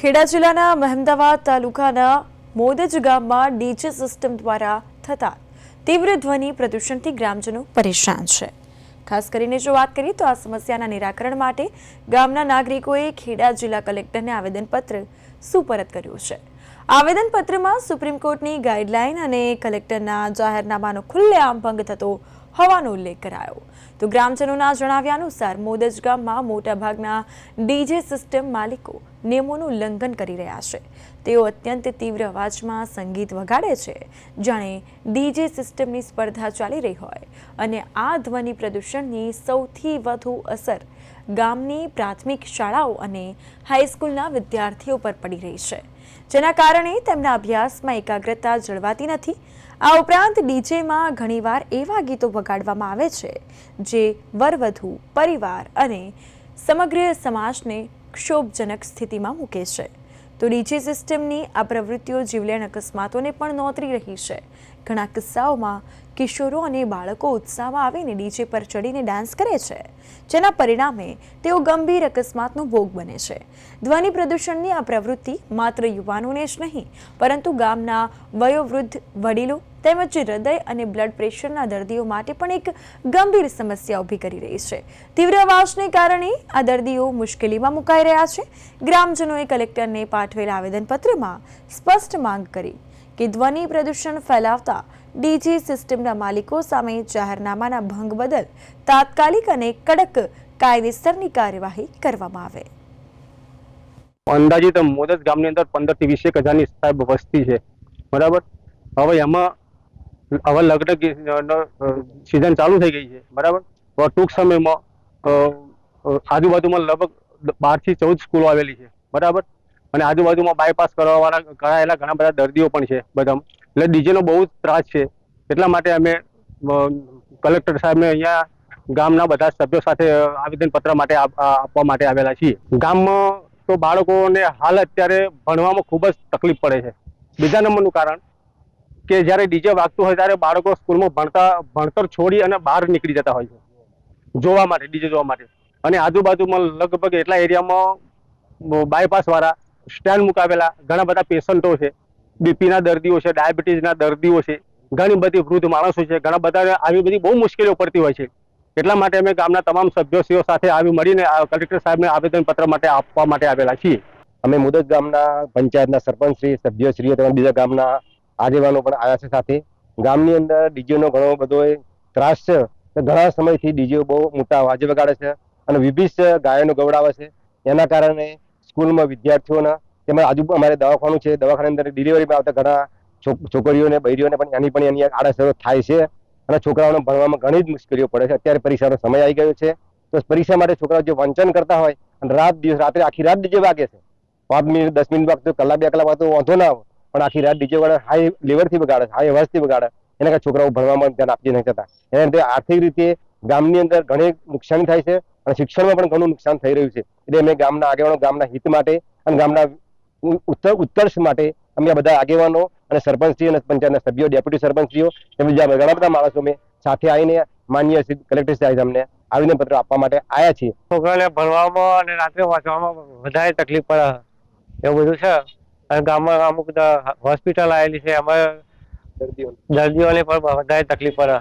ખેડા જિલ્લાના મહેમદાવાદ તાલુકાના મોદજ ગામમાં ડીજે સિસ્ટમ દ્વારા થતા તીવ્ર ધ્વનિ પ્રદૂષણથી ગ્રામજનો પરેશાન છે. ખાસ કરીને જો વાત કરીએ તો આ સમસ્યાના નિરાકરણ માટે ગામના નાગરિકોએ ખેડા જિલ્લા કલેક્ટરને આવેદનપત્ર સુપરત કર્યું છે. આવેદનપત્રમાં સુપ્રીમ કોર્ટની ગાઈડલાઈન અને કલેક્ટરના જાહેરનામાનો ખુલ્લેઆમ ભંગ થતો હોવાનો ઉલ્લેખ કરાયો. તો ગ્રામજનોના જણાવ્યા અનુસાર મોદજ ગામમાં મોટાભાગના ડીજે સિસ્ટમ માલિકો નિયમોનું ઉલ્લંઘન કરી રહ્યા છે. તેઓ અત્યંત તીવ્ર અવાજમાં સંગીત વગાડે છે. જાણે ડીજે સિસ્ટમની સ્પર્ધા ચાલી રહી હોય અને આ ધ્વનિ પ્રદૂષણની સૌથી વધુ અસર ગામની પ્રાથમિક શાળાઓ અને હાઈસ્કૂલના વિદ્યાર્થીઓ પર પડી રહી છે. જેના કારણે તેમના અભ્યાસમાં એકાગ્રતા જળવાતી નથી. આ ઉપરાંત ડીજેમાં ઘણીવાર એવા ગીતો વગાડવામાં આવે છે, જે વરવધુ, પરિવાર અને સમગ્ર સમાજને ક્ષોભજનક સ્થિતિમાં મૂકે છે. તો ડીજે સિસ્ટમની આ પ્રવૃત્તિઓ જીવલેણ અકસ્માતોને પણ નોતરી રહી છે. ઘણા કિસ્સાઓમાં કિશોરો અને બાળકો ઉત્સાહમાં આવીને ડીજે પર ચડીને ડાન્સ કરે છે. જેના પરિણામે તેઓ ગંભીર અકસ્માતનો ભોગ બને છે. ધ્વનિ પ્રદૂષણની આ પ્રવૃત્તિ માત્ર યુવાનોને જ નહીં, પરંતુ ગામના વયોવૃદ્ધ વડીલો તેમજ હૃદય અને બ્લડ પ્રેશરના દર્દીઓ માટે પણ એક ગંભીર સમસ્યા ઊભી કરી રહી છે. તીવ્ર અવાજને કારણે આ દર્દીઓ મુશ્કેલીમાં મુકાઈ રહ્યા છે. ગ્રામજનોએ કલેક્ટરને પાઠવેલા આવેદનપત્રમાં સ્પષ્ટ માંગ કરી કે ધ્વનિ પ્રદૂષણ ફેલાવતા ડીજી સિસ્ટમના માલિકો સામે જાહેરનામાના ભંગ બદલ તાત્કાલિક અને કડક કાયદેસરની કાર્યવાહી કરવામાં આવે. અંદાજિત મોદત ગામની અંદર પંદરથી વીસ એક હજારની સાહેબ વસ્તી છે. બરાબર? હવે એમાં હવે લગ્ન સિઝન ચાલુ થઈ ગઈ છે. બરાબર? ટૂંક સમયમાં આજુબાજુમાં લગભગ બારથી ચૌદ સ્કૂલો આવેલી છે. બરાબર? અને આજુબાજુમાં બાયપાસ કરવાવાળા, કરાયેલા ઘણા બધા દર્દીઓ પણ છે બધા એટલે ડીજેનો બહુ જ ત્રાસ છે. એટલા માટે અમે કલેક્ટર સાહેબને અહીંયા ગામના બધા સભ્યો સાથે આવેદનપત્ર માટે આપ- આપવા માટે આવેલા છીએ. ગામમાં તો બાળકોને હાલ અત્યારે ભણવામાં ખૂબ જ તકલીફ પડે છે. બીજા નંબરનું કારણ કે જ્યારે ડીજે વાગતું હોય ત્યારે બાળકો સ્કૂલમાં ભણતા, ભણતર છોડી અને બહાર નીકળી જતા હોય છે. જોવા માટે, ડીજે જોવા માટે. અને આજુબાજુમાં લગભગ એટલા એરિયામાં બાયપાસ વાળા સ્ટેન્ડ મુકાવેલા, ઘણા બધા પેશન્ટો છે. બીપીના દર્દીઓ છે, ડાયાબિટીસના દર્દીઓ છે, ઘણી બધી વૃદ્ધ માણસો છે, ઘણા બધા આવી બધી બહુ મુશ્કેલીઓ પડતી હોય છે. એટલા માટે અમે ગામના તમામ સભ્યોશ્રીઓ સાથે આવી મળીને કલેક્ટર સાહેબને આવેદનપત્ર માટે આપવા માટે આવેલા છીએ. અમે મુદત ગામના પંચાયતના સરપંચશ્રી સભ્યશ્રીઓ તેમજ બીજા ગામના આગેવાનો પણ આવ્યા છે સાથે. ગામની અંદર ડીજેનો ઘણો બધો ત્રાસ છે. ઘણા સમયથી ડીજે બહુ મોટા અવાજે વગાડે છે અને વિભિષ્ટ ગાયનો ગવડાવે છે. એના કારણે સ્કૂલમાં વિદ્યાર્થીઓના તેમજ આજુ અમારે દવાખાનું છે. દવાખાના અંદર ડિલિવરીમાં આવતા ઘણા છોકરીઓને, બૈરીઓને પણ એની પણ એની આડઅસરો થાય છે. અને છોકરાઓને ભણવામાં ઘણી જ મુશ્કેલીઓ પડે છે. અત્યારે પરીક્ષાનો સમય આવી ગયો છે. તો પરીક્ષા માટે છોકરાઓ જે વંચન કરતા હોય અને રાત દિવસ, રાત્રે આખી રાત ડીજે વાગે છે. પાંચ મિનિટ, દસ મિનિટ વાગતો કલાક, બે કલાક વાગતો વાંધો ના આવે. પણ આખી રાત ડીજે વાળા હાઈ લેવલથી બગાડે હાઈ અવાજથી બગાડે એના કારણે છોકરાઓ ભણવામાં ધ્યાન આપી નહીં જતા. એના લીધે આર્થિક રીતે ગામની અંદર ઘણી નુકસાની થાય છે અને શિક્ષણમાં પણ ઘણું નુકસાન થઈ રહ્યું છે. એટલે અમે ગામના આગેવાનો, ગામના હિત માટે અને ગામના ઉત્તર, ઉત્કર્ષ માટે અમે બધા આગેવાનો અને સરપંચશ્રી અને પંચાયતના સભ્યો, ડેપ્યુટી સરપંચશ્રીઓ, તેમજ ઘણા બધા માણસો અમે સાથે આવીને માન્ય કલેક્ટર સાહેબ અમને આવીને પત્ર આપવા માટે આવ્યા છીએ. છોકરાને ભણવામાં અને રાત્રે વાંચવામાં વધારે તકલીફ પડે. એવું બધું છે? અને ગામમાં અમુક હોસ્પિટલ આવેલી છે એમાં દર્દીઓને. પણ વધારે તકલીફ પડે.